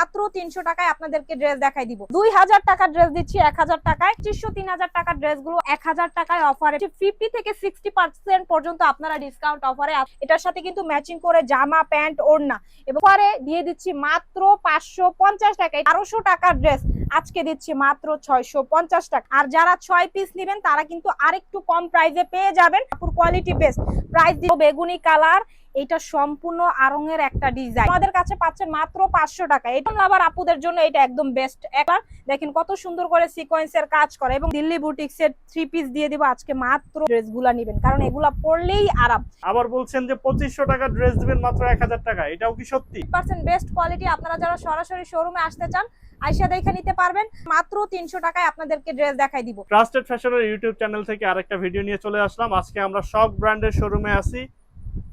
মাত্র তিনশো টাকায় আপনাদেরকে ড্রেস দেখাই দিব। দুই হাজার টাকার ড্রেস দিচ্ছি, এক হাজার টাকায়। পঁচিশশো তিন হাজার টাকার ড্রেসগুলো এক হাজার টাকায় অফারে ফিফটি থেকে সিক্সটি পার্সেন্ট পর্যন্ত আপনারা ডিসকাউন্ট অফারে এটার সাথে কিন্তু ম্যাচিং করে জামা, প্যান্ট, ওড়না। এবং পরে দিয়ে দিচ্ছি মাত্র পাঁচশো পঞ্চাশ টাকায় বারোশো টাকার ড্রেস আজকে দিচ্ছি মাত্র ছয়শো পঞ্চাশ টাকা। আর যারা ছয় পিস নেবেন, তারা কিন্তু আরেকটু কম প্রাইসে পেয়ে যাবেন। কোয়ালিটি বেস্ট প্রাইস বেগুনি কালার এটা সম্পূর্ণ আরঙের একটা ডিজাইন আমাদের কাছে পাচ্ছেন মাত্র পাঁচশো টাকা। এটা লাভার আপুদের জন্য এটা একদম বেস্ট একবার দেখেন কত সুন্দর করে সিকোয়েন্সের কাজ করে এবং দিল্লি বুটিক্স এর থ্রি পিস দিয়ে দিব আজকে মাত্র। ড্রেসগুলা নিবেন কারণ এগুলা পরলেই আরাম। আবার বলছেন যে পঁচিশশো টাকা ড্রেস দিবেন মাত্র এক হাজার টাকা। এটাও কি সত্যি? পার্সেন্ট বেস্ট কোয়ালিটি আপনারা যারা সরাসরি শোরুমে আসতে চান আইসা দেখে নিতে পারবেন। মাত্র তিনশো টাকায় আপনাদেরকে ড্রেস দেখাই দিব। ট্রাস্টেড ফ্যাশনের ইউটিউব চ্যানেল থেকে আরেকটা ভিডিও নিয়ে চলে আসলাম। আজকে আমরা সব ব্র্যান্ডের শোরুমে আছি।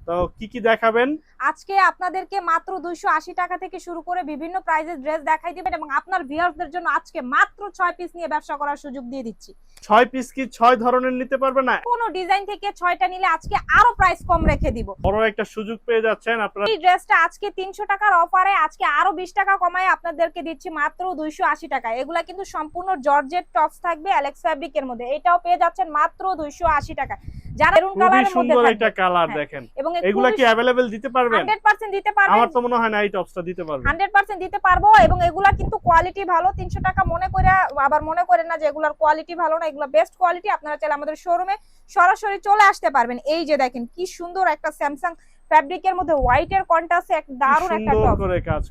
তো কি কি দেখাবেন? আজকে আপনাদেরকে মাত্র দুইশো আশি টাকা থেকে শুরু করে বিভিন্ন প্রাইজের ড্রেস দেখাই দিবেন এবং আপনার ভিউয়ার্সদের জন্য আজকে মাত্র ছয় পিস নিয়ে ব্যবসা করার সুযোগ দিয়ে দিচ্ছি। ছয় পিস কি ছয় ধরনের নিতে পারবে না? কোনো ডিজাইন থেকে ছয়টা নিলে আজকে আরও প্রাইস কম রেখে দিব। বড় একটা সুযোগ পেয়ে যাচ্ছেন আপনারা। এই ড্রেসটা আজকে তিনশো টাকার অফারে আজকে আরও বিশ টাকা কমায় আপনাদেরকে দিচ্ছি মাত্র দুইশো আশি টাকা। এগুলা কিন্তু সম্পূর্ণ জর্জেট টপস থাকবে অ্যালেক্স ফ্যাব্রিকের মধ্যে। এটাও পেয়ে যাচ্ছেন মাত্র দুইশো আশি টাকা যারা মেরুন খুবই কালারের মধ্যে সুন্দর একটা কালার হ্যাঁ। দেখেন। এগুলা কি অ্যাভেলেবেল দিতে পারবেন? হান্ড্রেড পার্সেন্ট দিতে পারবেন। আমার তো মনে হয় না এই টপসটা দিতে পারবেন। হান্ড্রেড পার্সেন্ট দিতে পারব এবং এগুলা কিন্তু কোয়ালিটি ভালো। তিনশো টাকা মনে করে আবার মনে করেন না যে এগুলার কোয়ালিটি ভালো না এগুলো বেস্ট কোয়ালিটি আপনারা চাইলে আমাদের শোরুমে সরাসরি চলে আসতে পারবেন। এই যে দেখেন কি সুন্দর একটা স্যামসাং ফ্যাব্রিকের মধ্যে হোয়াইট এর কন্ট্রাস্টে এক দারুণ একটা টপ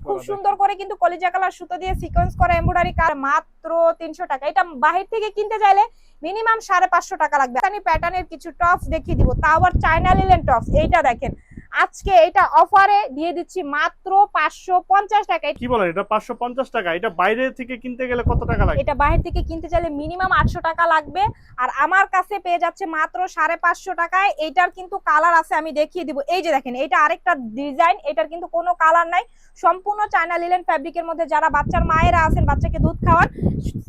খুব সুন্দর করে কিন্তু কলিজা কালার সুতো দিয়ে সিকোয়েন্স করা এমব্রয়ডারি কার মাত্র তিনশো টাকা। এটা বাহির থেকে কিনতে চাইলে মিনিমাম সাড়ে পাঁচশো টাকা লাগবে। প্যাটার্নের কিছু টপস দেখিয়ে দিব। তাও আবার চায়না লিলেন টপস এইটা দেখেন। আজকে এটা অফারে দিয়ে দিচ্ছি মাত্র পাঁচশো পঞ্চাশ টাকা। কি বলেন এটা পাঁচশো পঞ্চাশ টাকা? এটা বাইরে থেকে কিনতে গেলে কত টাকা লাগে এটা বাইরে থেকে কিনতে চাইলে মিনিমাম আটশো টাকা লাগবে। আর আমার কাছে পেয়ে যাচ্ছে মাত্র সাড়ে পাঁচশো টাকায়। এইটার কিন্তু কালার আছে আমি দেখিয়ে দিব। এই যে দেখেন এটা আরেকটা ডিজাইন এটার কিন্তু কোনো কালার নাই। সম্পূর্ণ চায়না লিলেন ফ্যাব্রিকের মধ্যে যারা বাচ্চার মায়েরা আছেন বাচ্চাকে দুধ খাওয়ান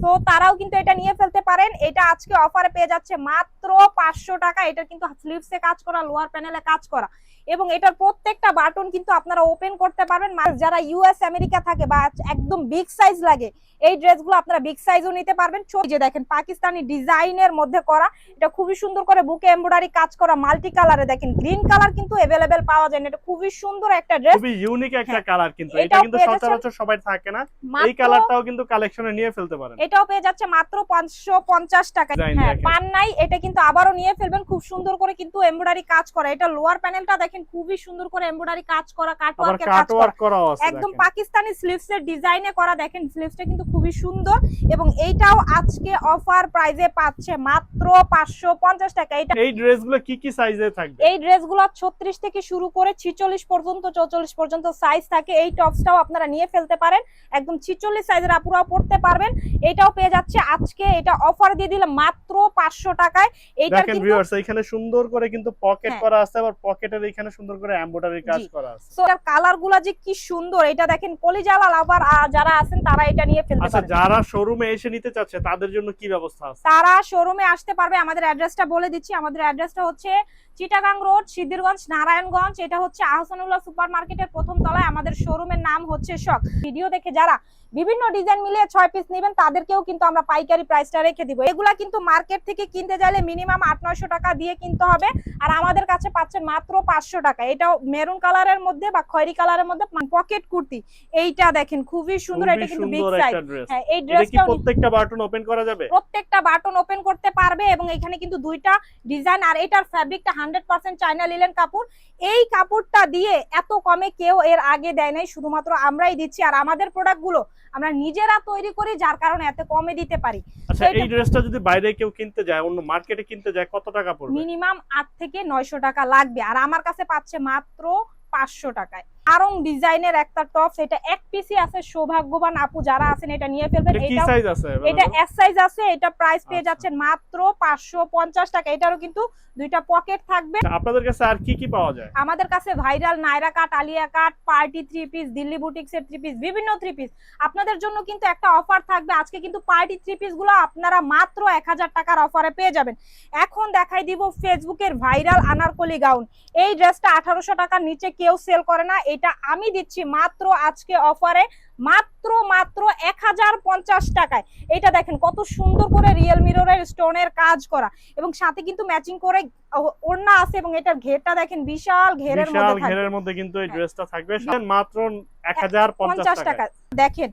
তো তারাও কিন্তু এটা নিয়ে ফেলতে পারেন। এটা আজকে অফারে পেয়ে যাচ্ছে মাত্র পাঁচশো টাকা। এটা কিন্তু স্লিভসে কাজ করা লোয়ার প্যানেলে কাজ করা। এবং এটার প্রত্যেকটা বাটন কিন্তু আপনারা ওপেন করতে পারবেন। যারা ইউএস আমেরিকা থাকে বা একদম বিগ সাইজ লাগে এই ড্রেসগুলো আপনারা বিগ সাইজও নিতে পারবেন। যে দেখেন পাকিস্তানি ডিজাইনের মধ্যে করা এটা খুবই সুন্দর করে বুকে এমব্রয়ডারি কাজ করা মাল্টি কালারে দেখেন গ্রিন কালার কিন্তু এভেলেবেল পাওয়া যায় না। এটা খুবই সুন্দর একটা ড্রেস খুবই ইউনিক একটা হ্যাঁ। কালার কিন্তু। এটা এটাও কিন্তু সচরাচর সবাই থাকে না। এই কালারটাও কিন্তু কালেকশনে নিয়ে ফেলতে পারেন। এটাও পেয়ে যাচ্ছে মাত্র পাঁচশো পঞ্চাশ টাকা। হ্যাঁ পান নাই এটা কিন্তু আবারও নিয়ে ফেলবেন। খুব সুন্দর করে কিন্তু এমব্রয়ডারি কাজ করা। এটা লোয়ার প্যানেলটা দেখেন খুবই সুন্দর করে এমব্রয়ডারি কাজ করা আবার কাটওয়ার্কের কাজ করা। একদম পাকিস্তানি স্লিভস এর ডিজাইনে করা দেখেন স্লিভসটা কিন্তু খুবই সুন্দর এবং এইটাও আজকে অফার প্রাইজে পাচ্ছে মাত্র পাঁচশো পঞ্চাশ টাকা। এটা এই ড্রেসগুলো কি কি সাইজে থাকবে? এই ড্রেসগুলো ছত্রিশ থেকে শুরু করে ছিচল্লিশ পর্যন্ত চৌচল্লিশ পর্যন্ত সাইজ থাকে। এই টপসটাও আপনারা নিয়ে ফেলতে পারেন। একদম ছিচল্লিশ সাইজের আপুরাও পড়তে পারবেন। এটাও পেয়ে যাচ্ছে আজকে। এটা অফার দিয়ে দিলে মাত্র পাঁচশো টাকায়। এইটার দেখেন কিন্তু ভিউয়ার্স এখানে সুন্দর করে কিন্তু পকেট হ্যাঁ। করা আছে আবার পকেটের এখানে সুন্দর করে এমব্রয়ডারি কাজ করা আছে। So, এটার কালারগুলা যে কি সুন্দর এটা দেখেন কলিজালাল আবার যারা আছেন তারা এটা নিয়ে ফেলতে আচ্ছা যারা শোরুমে এসে নিতে চাচ্ছে তাদের জন্য কি ব্যবস্থা আছে? তারা শোরুমে আসতে পারবে আমাদের অ্যাড্রেসটা বলে দিচ্ছি। আমাদের অ্যাড্রেসটা হচ্ছে চিটাগাং রোড সিদ্ধিরগঞ্জ নারায়ণগঞ্জ। এটা হচ্ছে আহসানুল্লাহ সুপার মার্কেটের প্রথম তলায় আমাদের শোরুমের নাম হচ্ছে শখ। ভিডিও দেখে যারা বিভিন্ন ডিজাইন মিলিয়ে ছয় পিস নেবেন তাদেরকেও কিন্তু আমরা পাইকারি প্রাইসটা রেখে দিব। এগুলা কিন্তু মার্কেট থেকে কিনতে চাইলে মিনিমাম আট নয়শো টাকা দিয়ে কিনতে হবে। আর আমাদের কাছে পাচ্ছেন মাত্র পাঁচশো টাকা। এটাও মেরুন কালারের মধ্যে বা খয়েরি কালারের মধ্যে পকেট কুর্তি। এইটা দেখেন খুবই সুন্দর এটা কিন্তু বিগ সাইজ হ্যাঁ এই ড্রেসটা প্রত্যেকটা বাটন ওপেন করা যাবে? প্রত্যেকটা বাটন ওপেন করতে পারবে এবং এখানে কিন্তু দুইটা ডিজাইন আর এটার ফ্যাব্রিকটা হান্ড্রেড পার্সেন্ট চাইনা লিলেন কাপড়। এই কাপড়টা দিয়ে এত কমে কেউ এর আগে দেয় নাই শুধুমাত্র আমরাই দিচ্ছি। আর আমাদের প্রোডাক্টগুলো আমরা নিজেরা তৈরি করি যার কারণে এত কমে দিতে পারি। আচ্ছা এই ড্রেসটা যদি বাইরে কেউ কিনতে যায় অন্য মার্কেটে কিনতে যায় কত টাকা পড়বে? মিনিমাম আট থেকে নয়শো টাকা লাগবে। আর আমার কাছে পাচ্ছে মাত্র পাঁচশো টাকায়। আরং ডিজাইনের একটা টপ এটা এক পিসি আছে সৌভাগ্যবান আপু যারা আছেন এটা নিয়ে ফেলবেন। এটা সাইজ আছে এটা এস সাইজ আছে এটা প্রাইস পেয়ে আচ্ছা। যাচ্ছেন মাত্র পাঁচশো পঞ্চাশ টাকা। এটারও কিন্তু দুইটা পকেট থাকবে। আচ্ছা, আপনাদের কাছে আর কি কি পাওয়া যায়? আমাদের কাছে viral Naira cut Alia cut party three piece Delhi boutiques এর থ্রি পিস বিভিন্ন থ্রি পিস আপনাদের জন্য কিন্তু একটা অফার থাকবে। আজকে কিন্তু পার্টি থ্রি পিসগুলো আপনারা মাত্র এক হাজার টাকার অফারে পেয়ে যাবেন। এখন দেখাই দিব ফেসবুকের ভাইরাল আনারকলি গাউন এই ড্রেসটা আঠারোশো টাকার নিচে কেউ সেল করে না এটা আমি দিচ্ছি মাত্র আজকে অফারে। মাত্র মাত্র এক হাজার পঞ্চাশ টাকায়। এটা দেখেন কত সুন্দর করে রিয়েল মিররের স্টোনের কাজ করা। এবং সাথে কিন্তু ম্যাচিং করে ওড়না আছে এবং এটার ঘেরটা দেখেন বিশাল ঘেরের মধ্যে ঘেরের মধ্যে কিন্তু এই হ্যাঁ। ড্রেসটা থাকবে। মাত্র এক হাজার পঞ্চাশ পঞ্চাশ টাকা টাকা দেখেন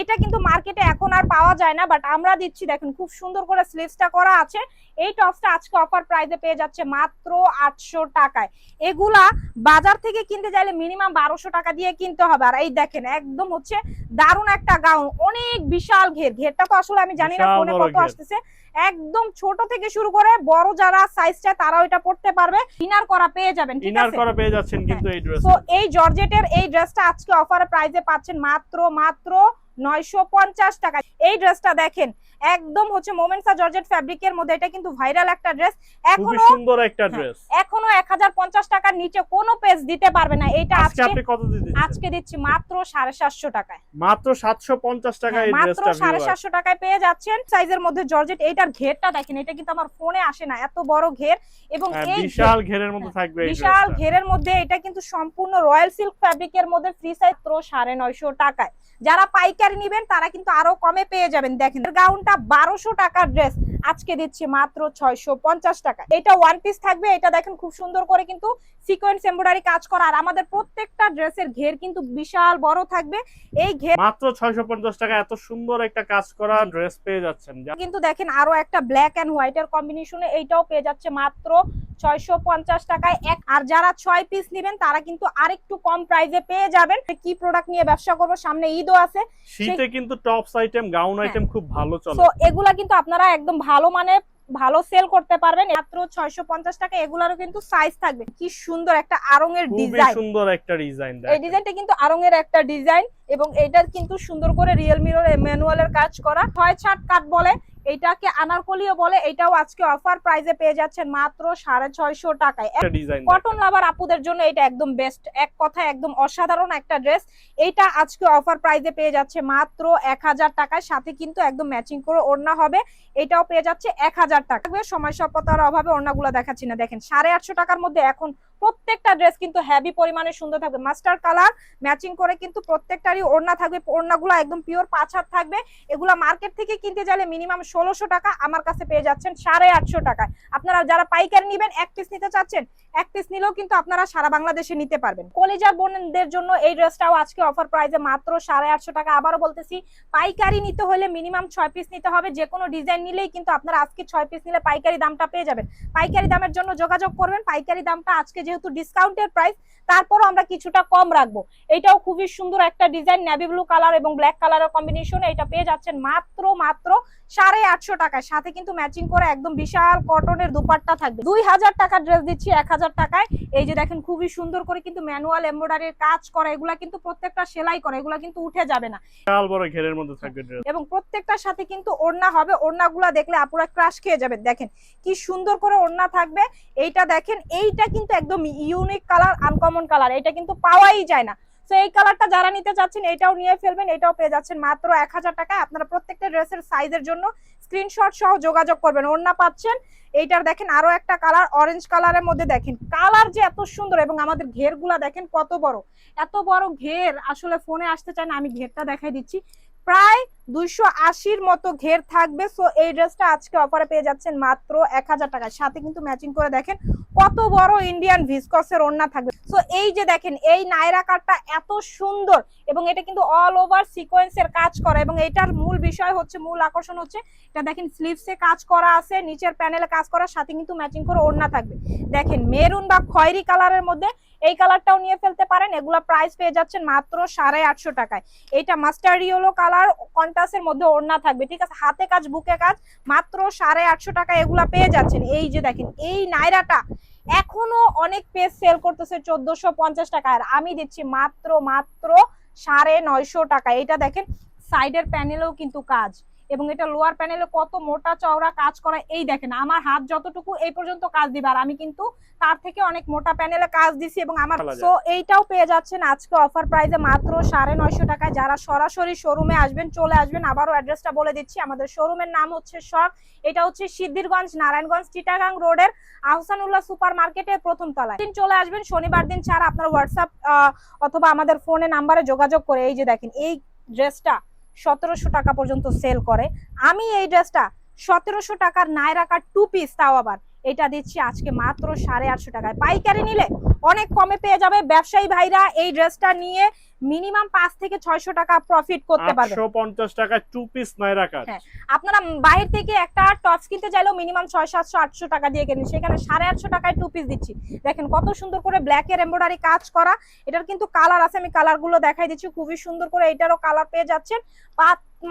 এটা কিন্তু মার্কেটে এখন আর পাওয়া যায় না বাট আমরা দিচ্ছি দেখেন খুব সুন্দর করে স্লিভসটা করা আছে। এই টপসটা আজকে অফার প্রাইসে পেয়ে যাচ্ছে মাত্র আটশো টাকায়। এগুলা বাজার থেকে কিনতে চাইলে মিনিমাম বারোশো টাকা দিয়ে কিনতে হবে। আর এই দেখেন একদম হচ্ছে দারুণ একটা গাউন অনেক বিশাল ঘের। ঘেরটা তো আসলে আমি জানি না ফোনে কত আসতেছে। একদম ছোট থেকে শুরু করে বড় যারা সাইজটা চায় তারাও এটা পড়তে পারবে। ইনার করা পেয়ে যাবেন ঠিক ইনার আছে? করা পেয়ে যাচ্ছেন কিন্তু এই ড্রেস তো এই জর্জেটের এই ড্রেসটা আজকে অফারে প্রাইজে পাচ্ছেন মাত্র মাত্র নয়শো পঞ্চাশ টাকা এই ড্রেসটা দেখেন একদম হচ্ছে মোমেন্সা জর্জেট ফ্যাব্রিকের মধ্যে। এটা কিন্তু ভাইরাল একটা ড্রেস এখনও সুন্দর একটা হ্যাঁ, ড্রেস এখনও এক হাজার পঞ্চাশ টাকার নিচে কোনো পেজ দিতে পারবে না। এটা আজকে আপনি কত দিতে আজকে দিচ্ছি মাত্র সাড়ে সাতশো টাকায়। মাত্র সাতশো পঞ্চাশ টাকা হ্যাঁ, এই মাত্র ড্রেসটা সাড়ে সাতশো টাকায় পেয়ে যাচ্ছেন। সাইজের মধ্যে জর্জেট এইটার ঘেরটা দেখেন এটা কিন্তু আমার ফোনে আসে না। এত বড় ঘের। এবং এই বিশাল ঘেরের মধ্যে থাকবে এই বিশাল ঘেরের মধ্যে এটা কিন্তু সম্পূর্ণ রয়্যাল সিল্ক ফ্যাব্রিকের মধ্যে ফ্রি সাইজ মাত্র সাড়ে নয়শো টাকায়। যারা পাইকারি নিবেন তারা কিন্তু আরও কমে পেয়ে যাবেন। দেখেন গাউনটা বারোশো টাকার ড্রেস আজকে দিচ্ছি মাত্র ছয়শো পঞ্চাশ টাকা এটা ওয়ান পিস থাকবে, এটা দেখেন খুব সুন্দর করে কিন্তু সিকোয়েন্স এমব্রয়ডারি কাজ করা আর আমাদের প্রত্যেকটা ড্রেসের ঘের কিন্তু বিশাল বড় থাকবে। এই ঘের মাত্র ছয়শো পঞ্চাশ টাকা এত সুন্দর একটা কাজ করা ড্রেস পেয়ে যাচ্ছেন। কিন্তু দেখেন আরও একটা ব্ল্যাক এন্ড হোয়াইট এর কম্বিনেশনে এইটাও পেয়ে যাচ্ছে মাত্র ছয়শো পঞ্চাশ টাকায় এক। আর যারা ছয় পিস নেবেন তারা কিন্তু আরেকটু কম প্রাইসে পেয়ে যাবেন। কি প্রোডাক্ট নিয়ে ব্যবসা করব সামনে ঈদও আছে। শীতে কিন্তু টপস আইটেম গাউন। আইটেম খুব ভালো চলে। তো এগুলা কিন্তু আপনারা একদম ভালো মানে ভালো সেল করতে পারবেন। মাত্র ছয়শো পঞ্চাশ টাকা এগুলারও কিন্তু সাইজ থাকবে। কি সুন্দর একটা আরঙের ডিজাইন সুন্দর একটা ডিজাইন এই ডিজাইনটা কিন্তু আরঙের একটা ডিজাইন এবং এটার কিন্তু সুন্দর করে রিয়েল মিরর ম্যানুয়ালের কাজ করা। ছয় ছাট কাট বলে এটাকে আনারকলিও বলে এটাও আজকে অফার প্রাইজে পেয়ে যাচ্ছেন মাত্র সাড়ে ছয়শো টাকায়। কটন লাভার আপুদের জন্য এটা একদম বেস্ট এক কথায় একদম অসাধারণ একটা ড্রেস এইটা আজকে অফার প্রাইসে পেয়ে যাচ্ছে মাত্র এক হাজার টাকায়। সাথে কিন্তু একদম ম্যাচিং করে ওড়না হবে। এটাও পেয়ে যাচ্ছে এক হাজার টাকা। সময় স্বল্পতার অভাবে ওড়নাগুলো দেখাচ্ছি না। দেখেন সাড়ে আটশো টাকার মধ্যে এখন প্রত্যেকটা ড্রেস কিন্তু হেভি পরিমাণে সুন্দর থাকবে। মাস্টার কালার ম্যাচিং করে কিন্তু প্রত্যেকটারই ওড়না থাকবে। ওড়নাগুলো একদম পিওর হাত থাকবে। এগুলা মার্কেট থেকে কিনতে চাইলে মিনিমাম ষোলোশো টাকা আমার কাছে পেয়ে যাচ্ছেন সাড়ে আটশো টাকায়। আপনারা যারা পাইকারি নিবেন, এক পিস নিতে চাচ্ছেন, এক পিস নিলেও কিন্তু আপনারা সারা বাংলাদেশে নিতে পারবেন। কলেজার বোনদের জন্য এই ড্রেসটাও আজকে অফার প্রাইসে মাত্র সাড়ে আটশো টাকা। আবারও বলতেছি, পাইকারি নিতে হলে মিনিমাম ছয় পিস নিতে হবে। যে কোনো ডিজাইন নিলেই কিন্তু আপনারা আজকে ছয় পিস নিলে পাইকারি দামটা পেয়ে যাবেন। পাইকারি দামের জন্য যোগাযোগ করবেন। পাইকারি দামটা আজকে যেহেতু ডিসকাউন্টের প্রাইস তারপরও আমরা কিছুটা কম রাখব। এটাও খুবই সুন্দর একটা ডিজাইন নেভি ব্লু কালার এবং ব্ল্যাক কালারের কম্বিনেশন এটা পেয়ে যাচ্ছেন মাত্র মাত্র সাড়ে আটশো টাকায়। সাথে কিন্তু ম্যাচিং করে একদম বিশাল কটনের দুপাট্টা থাকবে। দুই হাজার টাকার ড্রেস দিচ্ছি এক হাজার টাকায়। এই যে দেখেন খুবই সুন্দর করে কিন্তু ম্যানুয়াল এমব্রয়ডারির কাজ করা। এগুলা কিন্তু প্রত্যেকটা সেলাই করা এগুলা কিন্তু উঠে যাবে না। এবং প্রত্যেকটার সাথে কিন্তু ওড়না হবে। ওড়নাগুলা দেখলে আপুরা ক্রাশ খেয়ে যাবেন। দেখেন কি সুন্দর করে ওড়না থাকবে। এইটা দেখেন এইটা কিন্তু একদম ইউনিক কালার আনকমন কালার এটা কিন্তু পাওয়াই যায় না। তো এই কালারটা যারা নিতে চাচ্ছেন, এটাও নিয়ে ফেলবেন, এটাও পেয়ে যাচ্ছেন মাত্র এক হাজার টাকায়। আপনারা প্রত্যেকটা ড্রেসের সাইজের জন্য স্ক্রিনশট সহ যোগাযোগ করবেন। ওড়না পাচ্ছেন, এইটার দেখেন আরও একটা কালার অরেঞ্জ কালারের মধ্যে দেখেন। কালার যে এত সুন্দর এবং আমাদের ঘেরগুলা দেখেন কত বড়। এত বড় ঘের, আসলে ফোনে আসতে চায় না, আমি ঘেরটা দেখাই দিচ্ছি। প্রায় দুইশো আশির মতো ঘের থাকবে। সো এই ড্রেসটা আজকে অফারে পেয়ে যাচ্ছেন মাত্র এক হাজার টাকায়। সাথে কিন্তু ম্যাচিং করে দেখেন কত বড় ইন্ডিয়ান ভিসকসের ওড়না থাকবে। সো এই যে দেখেন, এই নাইরা কাটটা এত সুন্দর এবং এটা কিন্তু অল ওভার সিকোয়েন্সের কাজ করা এবং এটার মূল বিষয় হচ্ছে, মূল আকর্ষণ হচ্ছে, এটা দেখেন স্লিভসে কাজ করা আছে, নিচের প্যানেলে কাজ করার সাথে কিন্তু ম্যাচিং করে ওড়না থাকবে। দেখেন মেরুন বা খয়েরি কালারের মধ্যে এই কালারটাও নিয়ে ফেলতে পারেন। এগুলা প্রাইস পেয়ে যাচ্ছেন মাত্র সাড়ে আটশো টাকায়। এটা মাস্টার ইয়েলো কালার কন্টাসের মধ্যে ওড়না থাকবে, ঠিক আছে? হাতে কাজ, বুকে কাজ, মাত্র সাড়ে আটশো টাকা এগুলা পেয়ে যাচ্ছেন। এই যে দেখেন, এই নাইরাটা এখনও অনেক পেজ সেল করতেছে চোদ্দশো পঞ্চাশ টাকা। আর আমি দিচ্ছি মাত্র মাত্র সাড়ে নয়শো টাকা। এটা দেখেন সাইডের প্যানেলেও কিন্তু কাজ। এবং এটা লোয়ার প্যানেলে কত মোটা চওড়া কাজ করা এই দেখেন আমার হাত যতটুকু এই পর্যন্ত কাজ দিবার আমি কিন্তু তার থেকে অনেক মোটা প্যানেলে কাজ দিছি এবং আমার সো এইটাও পেয়ে যাচ্ছেন আজকে অফার প্রাইসে মাত্র সাড়ে নয়শো টাকায়। যারা সরাসরি শোরুমে আসবেন চলে আসবেন আবারও অ্যাড্রেসটা বলে দিচ্ছি। আমাদের শোরুমের নাম হচ্ছে শখ এটা হচ্ছে সিদ্ধিরগঞ্জ নারায়ণগঞ্জ চিটাগাং রোডের আহসানুল্লাহ সুপার মার্কেটের প্রথম তলায়। দিন চলে আসবেন শনিবার দিন ছাড়া আপনার হোয়াটসঅ্যাপ অথবা আমাদের ফোনে নাম্বারে যোগাযোগ করে এই যে দেখেন এই ড্রেসটা সতেরোশো টাকা পর্যন্ত সেল করে। আমি এই ড্রেসটা সতেরোশো টাকার নায়রাকার টু পিস তাও আবার। এটা দিচ্ছি আজকে মাত্র সাড়ে আটশো টাকায়। পাইকারি নিলে অনেক কমে পেয়ে যাবে। ব্যবসায়ী ভাইরা এই ড্রেসটা নিয়ে মিনিমাম পাঁচ থেকে ছয়শো টাকা প্রফিট করতে পারবে পঞ্চাশ টাকা টু পিস হ্যাঁ। আপনারা বাইরে থেকে একটা টপস কিনতে চাইলেও মিনিমাম ছয় সাতশো আটশো টাকা দিয়ে কেনেন সেখানে সাড়ে আটশো টাকায় টু পিস দিচ্ছি। দেখেন কত সুন্দর করে ব্ল্যাকের এমব্রয়ডারি কাজ করা। এটার কিন্তু কালার আছে আমি কালারগুলো দেখাই দিচ্ছি। খুবই সুন্দর করে এটারও কালার পেয়ে যাচ্ছেন।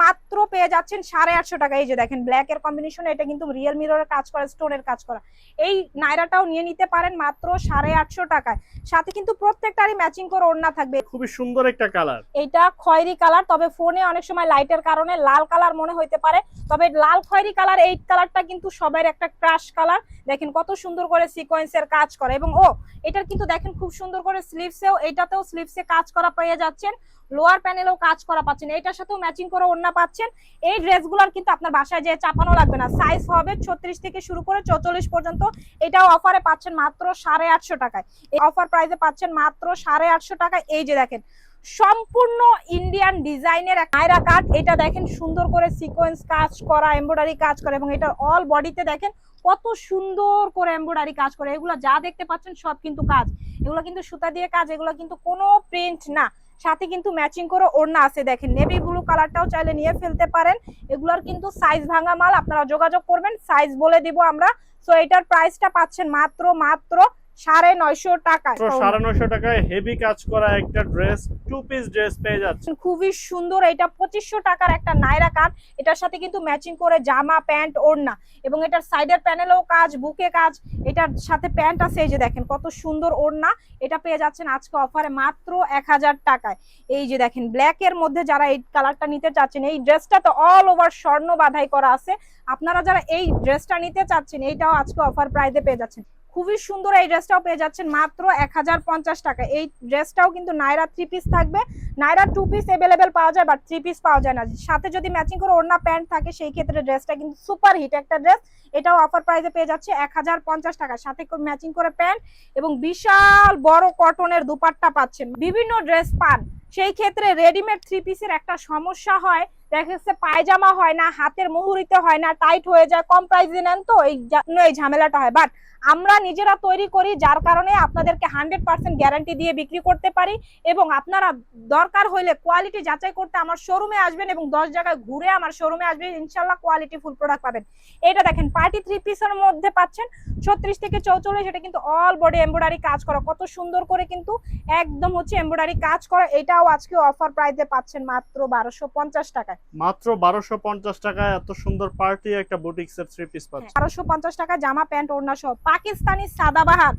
মাত্র পেয়ে যাচ্ছেন সাড়ে আটশো টাকা। এই যে দেখেন ব্ল্যাক এর কম্বিনেশন এটা কিন্তু রিয়েল মিররের কাজ করা স্টোনের কাজ করা। এই নাইরাটাও নিয়ে নিতে পারেন মাত্র সাড়ে আটশো টাকায়। সাথে কিন্তু প্রত্যেকটারই ম্যাচিং করে ওড়না থাকবে। খুবই সুন্দর একটা কালার। এইটা খয়েরি কালার, তবে ফোনে অনেক সময় লাইটের কারণে লাল কালার মনে হইতে পারে। তবে লাল খয়েরি কালার, এই কালারটা কিন্তু সবার একটা ক্রাশ কালার। দেখেন কত সুন্দর করে সিকোয়েন্সের কাজ করে। এবং, ও, এটার কিন্তু দেখেন খুব সুন্দর করে স্লিভসেও এটাতেও স্লিভসে কাজ করা পেয়ে যাচ্ছেন। লোয়ার প্যানেলেও কাজ করা পাচ্ছেন। এটার সাথেও ম্যাচিং করে ওড়না পাচ্ছেন। এই ড্রেসগুলোর কিন্তু আপনার বাসায় যেয়ে চাপানো লাগবে না। সাইজ হবে ছত্রিশ থেকে শুরু করে চৌচল্লিশ পর্যন্ত। এটাও অফারে পাচ্ছেন মাত্র সাড়ে আটশো টাকায়। এই অফার প্রাইসে পাচ্ছেন মাত্র সাড়ে আটশো টাকায়। এই যে দেখেন সম্পূর্ণ ইন্ডিয়ান ডিজাইনের নাইরা কাট এটা দেখেন সুন্দর করে সিকোয়েন্স কাজ করা এমব্রয়ডারি কাজ করা এবং এটার অল বডিতে দেখেন কত সুন্দর করে এমব্রয়ডারি কাজ করে। এগুলো যা দেখতে পাচ্ছেন সব কিন্তু কাজ। এগুলো কিন্তু সুতা দিয়ে কাজ, এগুলো কিন্তু কোনো প্রিন্ট না। সাথে কিন্তু ম্যাচিং করে ওড়না আছে দেখেন। নেভি ব্লু কালারটাও চাইলে নিয়ে ফেলতে পারেন। এগুলোর কিন্তু সাইজ ভাঙা মাল, আপনারা যোগাযোগ করবেন। সাইজ বলে দিব আমরা। সো এটার প্রাইসটা পাচ্ছেন মাত্র মাত্র সাড়ে নয়শো টাকায় তো সাড়ে নয়শো টাকায় হেভি কাজ করা একটা ড্রেস টু পিস ড্রেস পেয়ে যাচ্ছে খুবই সুন্দর এটা পঁচিশশো টাকার একটা নাইরা কাট এটার সাথে কিন্তু ম্যাচিং করে জামা প্যান্ট ওড়না। এবং এটার সাইডের প্যানেলেও কাজ বুকে কাজ। এটার সাথে প্যান্ট আছে এই যে দেখেন কত সুন্দর ওড়না। এটা পেয়ে যাচ্ছেন আজকে অফারে মাত্র এক হাজার টাকায়। এই যে দেখেন ব্ল্যাক এর মধ্যে যারা এই কালারটা নিতে চাচ্ছেন এই ড্রেসটা তো অল ওভার স্বর্ণ বাধাই করা আছে। আপনারা যারা এই ড্রেসটা নিতে চাচ্ছেন এইটাও আজকে অফার প্রাইসে পেয়ে যাচ্ছেন। খুবই সুন্দর এই ড্রেসটাও পেয়ে যাচ্ছেন মাত্র এক হাজার পঞ্চাশ টাকা। এই ড্রেসটাও কিন্তু নাইরা থ্রি পিস থাকবে। নাইরা টু পিস অ্যাভেলেবেল পাওয়া যায় বাট থ্রি পিস পাওয়া যায় না। সাথে যদি ম্যাচিং করে ওড়না প্যান্ট থাকে, সেই ক্ষেত্রে ড্রেসটা কিন্তু সুপার হিট একটা ড্রেস এটাও অফার প্রাইসে পেয়ে যাচ্ছে এক হাজার পঞ্চাশ টাকা। সাথে ম্যাচিং করে প্যান্ট এবং বিশাল বড় কটনের দুপাট্টা পাচ্ছেন। বিভিন্ন ড্রেস পান। সেই ক্ষেত্রে রেডিমেড থ্রি পিসের একটা সমস্যা হয়। দেখা যাচ্ছে পায়জামা হয় না, হাতের মুহুরিতে হয় না টাইট হয়ে যায়, কম প্রাইসে নেন তো, এই জন্য এই ঝামেলাটা হয়। বাট আমরা নিজেরা তৈরি করি যার কারণে আপনাদেরকে হান্ড্রেড পার্সেন্ট গ্যারান্টি দিয়ে বিক্রি করতে পারি এবং আপনারা দরকার হইলে কোয়ালিটি যাচাই করতে আমার শোরুমে আসবেন এবং দশ জায়গায় ঘুরে আমার শোরুমে আসবেন ইনশাল্লাহ কোয়ালিটি ফুল প্রোডাক্ট পাবেন। এটা দেখেন পার্টি থ্রি পিসের মধ্যে পাচ্ছেন ছত্রিশ থেকে চৌচল্লিশ এটা কিন্তু অল বডি এমব্রয়ডারি কাজ করা কত সুন্দর করে কিন্তু একদম হচ্ছে এমব্রয়ডারি কাজ করা এটাও আজকে অফার প্রাইসে পাচ্ছেন মাত্র বারোশো পঞ্চাশ টাকায়। মাত্র বারোশো পঞ্চাশ টাকায় এত সুন্দর পার্টি একটা বুটিক্স এর থ্রি পিস পাচ্ছে বারোশো পঞ্চাশ টাকা জামা প্যান্ট ওড়না সহ পাকিস্তানি সাদাবাহার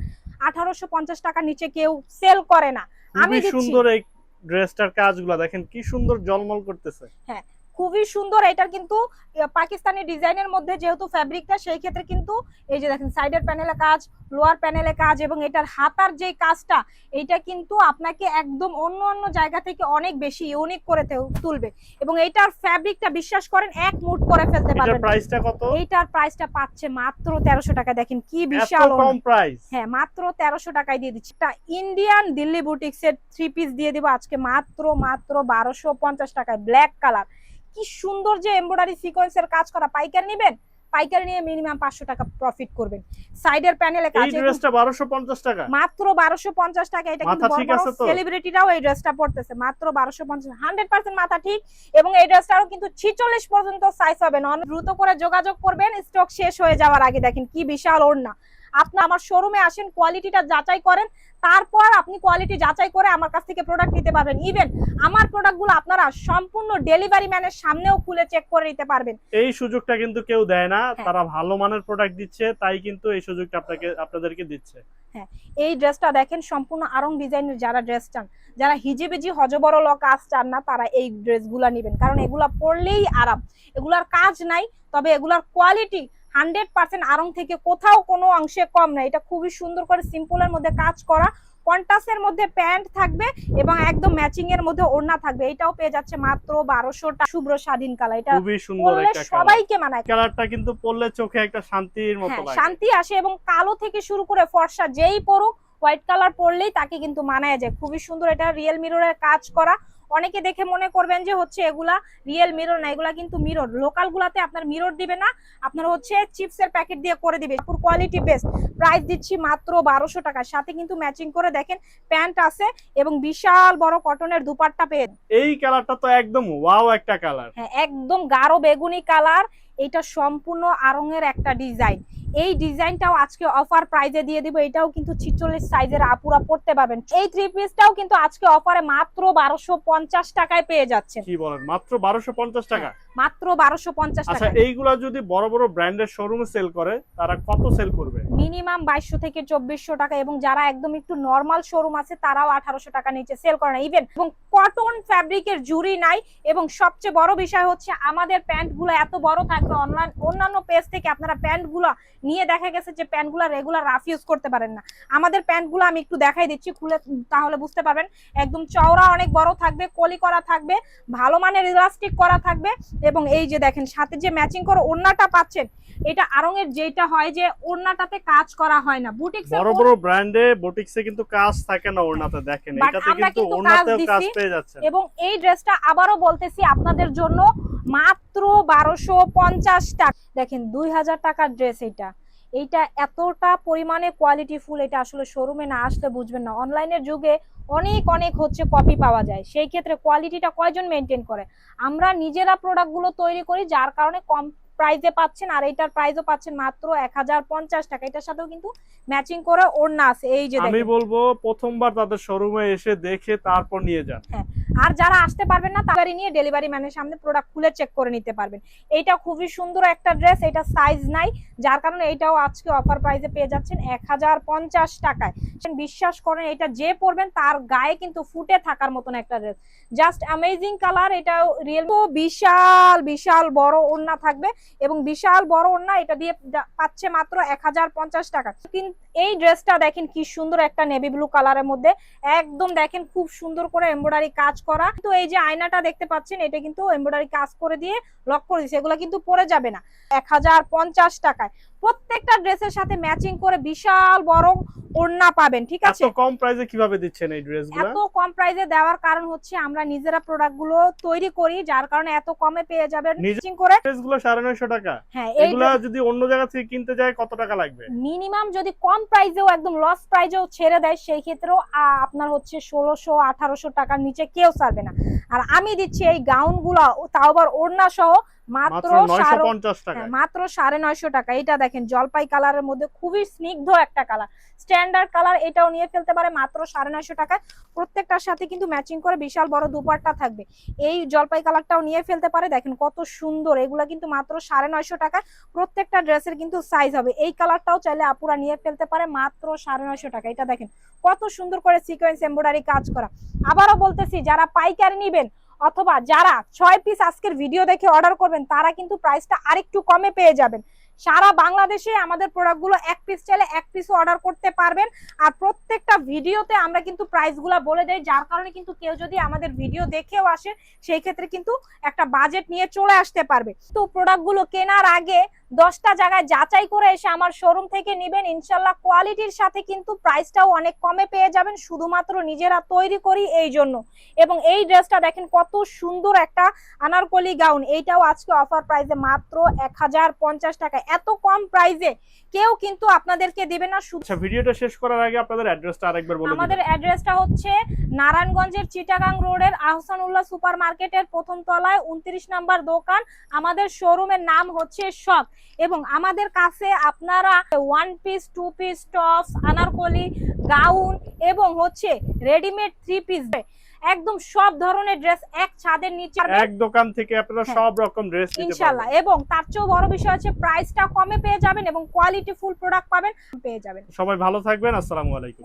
আঠারোশো পঞ্চাশ টাকার নিচে কেউ সেল করে না। আমি সুন্দর এই ড্রেসটার কাজগুলো দেখেন কি সুন্দর জলমল করতেছে। খুবই সুন্দর। এটার কিন্তু পাকিস্তানি ডিজাইনের মধ্যে যেহেতু ফ্যাব্রিকটা সেই ক্ষেত্রে কিন্তু এই যে দেখেন সাইডের প্যানেলে কাজ লোয়ার প্যানেলে কাজ এবং এটার হাতার যে কাজটা এটা কিন্তু আপনাকে একদম অন্য অন্য জায়গা থেকে অনেক বেশি ইউনিক করে তুলবে। এবং এইটার ফ্যাব্রিকটা বিশ্বাস করেন এক মুট করে ফেলতে এটার পারবেন। প্রাইসটা কত? এইটার প্রাইসটা পাচ্ছে মাত্র তেরোশো টাকা দেখেন কি বিশাল কম প্রাইস হ্যাঁ মাত্র তেরোশো টাকায় দিয়ে দিচ্ছি। একটা ইন্ডিয়ান দিল্লি বুটিক্স এর থ্রি পিস দিয়ে দিব। আজকে মাত্র মাত্র বারোশো পঞ্চাশ টাকায়। ব্ল্যাক কালার কি সুন্দর যে এমব্রয়ডারি সিকোয়েন্সের কাজ করা। পাইকারি নেবেন পাইকারি নিয়ে মিনিমাম পাঁচশো টাকা প্রফিট করবেন। সাইডের প্যানেলে এই কাজ ড্রেসটা বারোশো পঞ্চাশ টাকা। মাত্র বারোশো পঞ্চাশ টাকা এটা কিন্তু? সেলিব্রিটিরাও এই ড্রেসটা পড়তেছে মাত্র বারোশো পঞ্চাশ হান্ড্রেড পার্সেন্ট মাথা ঠিক। এবং এই ড্রেসটারও কিন্তু ছিচল্লিশ পর্যন্ত সাইজ হবে। নন দ্রুত করে যোগাযোগ করবেন স্টক শেষ হয়ে যাওয়ার আগে। দেখেন কি বিশাল ওড়না। আপনি আমার শোরুমে আসেন কোয়ালিটিটা যাচাই করেন তারপর আপনি কোয়ালিটি যাচাই করে আমার কাছ থেকে প্রোডাক্ট নিতে পারবেন। ইভেন আমার প্রোডাক্টগুলো আপনারা সম্পূর্ণ ডেলিভারি ম্যানের সামনেও খুলে চেক করে নিতে পারবেন। এই সুযোগটা কিন্তু কেউ দেয় না। হ্যাঁ। তারা ভালো মানের প্রোডাক্ট দিচ্ছে তাই কিন্তু এই সুযোগটা আপনাকে আপনাদেরকে দিচ্ছে। এই ড্রেসটা দেখেন সম্পূর্ণ আরং ডিজাইনের যারা ড্রেস চান যারা হিজিবিজি হজবরল কাজ চান না তারা এই ড্রেসগুলা নেবেন। কারণ এগুলা পরলেই আরাম। এগুলার কাজ নাই তবে এগুলার কোয়ালিটি হান্ড্রেড পার্সেন্ট আরং থেকে কোথাও কোনো অংশে কম না। এটা খুবই সুন্দর করে সিম্পলের মধ্যে কাজ করা। কন্টাসের মধ্যে প্যান্ট থাকবে এবং একদম ম্যাচিং এর মধ্যে ওড়না থাকবে। এটাও পেয়ে যাচ্ছে মাত্র বারোশো শুভ্র স্বাধীন কালার এটা খুবই সুন্দর সবাইকে মানায়। কালারটা কিন্তু পরলে চোখে একটা শান্তির মতো হ্যাঁ লাগে শান্তি আসে এবং কালো থেকে শুরু করে ফর্সা যেই পরুক হোয়াইট কালার পরলেই তাকে কিন্তু মানায় যায়। খুবই সুন্দর এটা রিয়েল মিররের কাজ করা। অনেকে দেখে মনে করবেন যে হচ্ছে এগুলা রিয়েল মিরর না এগুলা কিন্তু মিরর লোকাল গুলাতে আপনার মিরর দিবে না আপনার হচ্ছে চিপসের প্যাকেট দিয়ে করে দিবে। পুরো কোয়ালিটি বেস্ট প্রাইস দিচ্ছি মাত্র বারোশো টাকার সাথে কিন্তু ম্যাচিং করে দেখেন প্যান্ট আছে এবং বিশাল বড় কটনের দুপাট্টা পেয়ে এই কালারটা তো একদম ওয়াও একটা কালার হ্যাঁ একদম গাঢ় বেগুনি কালার এটা সম্পূর্ণ আরঙের একটা ডিজাইন এই ডিজাইনটাও আজকে অফার প্রাইজে দিয়ে দিব। এটাও কিন্তু ছিচল্লিশ সাইজের আপুরা পড়তে পারবেন। এই থ্রি পিসটাও কিন্তু আজকে অফারে মাত্র বারোশো পঞ্চাশ টাকায় পেয়ে যাচ্ছে কি বলেন? মাত্র বারোশো পঞ্চাশ টাকা? মাত্র বারোশো পঞ্চাশ আচ্ছা টাকা এইগুলা যদি বড় বড় ব্র্যান্ডের শোরুমে সেল করে তারা কত সেল করবে? মিনিমাম বাইশশো থেকে চব্বিশশো টাকা এবং যারা একদম একটু নর্মাল শোরুম আছে তারাও আঠারোশো টাকা নিচে সেল করে না ইভেন এবং কটন ফ্যাব্রিকের জুরি নাই। এবং সবচেয়ে বড় বিষয় হচ্ছে আমাদের প্যান্টগুলো এত বড় অনলাইন অন্যান্য পেজ থেকে আপনারা প্যান্টগুলো নিয়ে দেখা গেছে যে প্যান্টগুলো রেগুলার রাফ ইউজ করতে পারেন না। আমাদের প্যান্টগুলো আমি একটু দেখাই দিচ্ছি খুলে তাহলে বুঝতে পারবেন। একদম চওড়া অনেক বড় থাকবে কলি করা থাকবে ভালো মানের ইলাস্টিক করা থাকবে এবং এই যে দেখেন সাথে যে ম্যাচিং করে ওড়নাটা পাচ্ছেন এটা আরঙের যেটা হয় যে ওড়নাটাতে কাজ করা হয় না। বুটিক্স বড় বড় ব্র্যান্ডে বুটিক্সে কিন্তু কাজ থাকে না ওড়নাতে দেখেন। এটাতে কিন্তু ওড়নাতেও কাজ পেয়ে যাচ্ছেন। এবং এই ড্রেসটা আবারও বলতেছি আপনাদের জন্য মাত্র বারোশো পঞ্চাশ টাকা। দেখেন, দুই হাজার টাকার ড্রেস এটা। এইটা এতটা পরিমাণে কোয়ালিটি ফুল, এটা আসলে শোরুমে না আসলে বুঝবেন না। অনলাইনের যুগে অনেক অনেক হচ্ছে কপি পাওয়া যায়। সেই ক্ষেত্রে কোয়ালিটিটা কয়জন মেনটেন করে? আমরা নিজেরা প্রোডাক্টগুলো তৈরি করি, যার কারণে কম প্রাইজে পাচ্ছেন আর এইটার প্রাইসও পাচ্ছেন মাত্র এক হাজার পঞ্চাশ টাকা। এটার সাথেও কিন্তু ম্যাচিং করে ওড়না আছে। এই যে আমি বলব প্রথমবার তাদের শোরুমে এসে দেখে তারপর নিয়ে যান। আর যারা আসতে পারবেন না তাড়াতাড়ি নিয়ে ডেলিভারি ম্যানের সামনে প্রোডাক্ট খুলে চেক করে নিতে পারবেন। এইটা খুবই সুন্দর একটা ড্রেস এটা সাইজ নাই যার কারণে এটাও আজকে অফার প্রাইসে পেয়ে যাচ্ছেন এক হাজার পঞ্চাশ টাকায়। বিশ্বাস করেন এটা যে পরবেন তার গায়ে কিন্তু ফুটে থাকার মতন একটা ড্রেস জাস্ট অ্যামেজিং কালার এটাও রিয়েল বিশাল বিশাল বড় ওড়না থাকবে। এবং বিশাল বড় ওড়না, এটা দিয়ে পাচ্ছে মাত্র এক হাজার পঞ্চাশ টাকা। কিন্তু এই ড্রেসটা দেখেন কি সুন্দর একটা নেভি ব্লু কালারের মধ্যে। একদম দেখেন খুব সুন্দর করে এমব্রয়ডারি কাজ করা। তো এই যে আয়নাটা দেখতে পাচ্ছেন, এটা কিন্তু এমব্রয়ডারি কাজ করে দিয়ে লক করে দিচ্ছে এগুলো কিন্তু পরে যাবে না। এক হাজার পঞ্চাশ টাকায়। প্রত্যেকটা ড্রেসের সাথে ম্যাচিং করে বিশাল বড় ওড়না পাবেন ঠিক আছে? এত কম প্রাইসে কীভাবে দিচ্ছেন এই ড্রেসগুলো এত কম প্রাইসে দেওয়ার কারণ হচ্ছে আমরা নিজেরা প্রোডাক্টগুলো তৈরি করি যার কারণে এত কমে পেয়ে যাবেন ম্যাচিং করে। ড্রেসগুলো সাড়ে নয়শো টাকা। হ্যাঁ এগুলা যদি অন্য জায়গা থেকে কিনতে যায় কত টাকা লাগবে? মিনিমাম যদি কম প্রাইসেও একদম লস প্রাইসেও ছেড়ে দেয় সেই ক্ষেত্রেও আপনার হচ্ছে ষোলোশো আঠারোশো টাকার নিচে কেউ ছাড়বে না। আর আমি দিচ্ছি এই গাউনগুলো তাও আবার ওড়না সহ মাত্র মাত্র সাড়ে- টাকা হ্যাঁ, নয়শো টাকা। এটা দেখেন জলপাই কালারের মধ্যে খুবই স্নিগ্ধ একটা কালার। স্ট্যান্ডার্ড কালার এটাও নিয়ে ফেলতে পারে মাত্র সাড়ে নয়শো টাকায়। প্রত্যেকটার সাথে কিন্তু ম্যাচিং করে বিশাল বড় দুপাট্টা থাকবে। এই জলপাই কালারটাও নিয়ে ফেলতে পারে। দেখেন কত সুন্দর। এগুলা কিন্তু মাত্র সাড়ে নয়শো টাকা প্রত্যেকটা ড্রেসের কিন্তু সাইজ হবে। এই কালারটাও চাইলে আপুরা নিয়ে ফেলতে পারে মাত্র সাড়ে নয়শো টাকা এটা দেখেন কত সুন্দর করে সিকোয়েন্স এমব্রয়ডারি কাজ করা। আবারও বলতেছি যারা পাইকারি নিবেন অথবা যারা ছয় পিস আজকের ভিডিও দেখে অর্ডার করবেন, তারা কিন্তু প্রাইসটা আরেকটু কমে পেয়ে যাবেন। সারা বাংলাদেশে আমাদের প্রোডাক্টগুলো এক পিস চাইলে এক পিসও অর্ডার করতে পারবেন। আর প্রত্যেকটা ভিডিওতে আমরা কিন্তু প্রাইসগুলো বলে দেই, যার কারণে কিন্তু কেউ যদি আমাদের ভিডিও দেখেও আসে, সেই ক্ষেত্রে কিন্তু একটা বাজেট নিয়ে চলে আসতে পারবে। তো প্রোডাক্টগুলো কেনার আগে দশটা জায়গায় যাচাই করে এসে আমার শোরুম থেকে নিবেন। ইনশাল্লাহ কোয়ালিটির সাথে কিন্তু প্রাইসটাও অনেক কমে পেয়ে যাবেন। শুধুমাত্র নিজেরা তৈরি করি এই জন্য। এবং এই ড্রেসটা দেখেন কত সুন্দর একটা আনারকলি গাউন এইটাও আজকে অফার প্রাইসে মাত্র এক হাজার পঞ্চাশ টাকা। এত কম প্রাইসে কেউ কিন্তু আপনাদেরকে দেবে না। আচ্ছা ভিডিওটা শেষ করার আগে আপনাদের অ্যাড্রেসটা আরেকবার বলে আমাদের অ্যাড্রেসটা হচ্ছে নারায়ণগঞ্জের চিটাগাং রোডের আহসানুল্লাহ সুপার মার্কেটের প্রথম তলায় উনত্রিশ নাম্বার দোকান। আমাদের শোরুমের নাম হচ্ছে শপ। এবং আমাদের কাছে আপনারা one piece two piece tops anarkali gown এবং হচ্ছে রেডিমেড থ্রি পিস একদম সব ধরনের ড্রেস এক ছাদের নিচে এক দোকান থেকে আপনারা হ্যাঁ। সব রকম ড্রেস নিতে ইনশাল্লাহ। এবং তার চেয়েও বড় বিষয় হচ্ছে প্রাইসটা কমে পেয়ে যাবেন এবং কোয়ালিটি ফুল প্রোডাক্ট পাবেন পেয়ে যাবেন। সবাই ভালো থাকবেন আসসালামু আলাইকুম।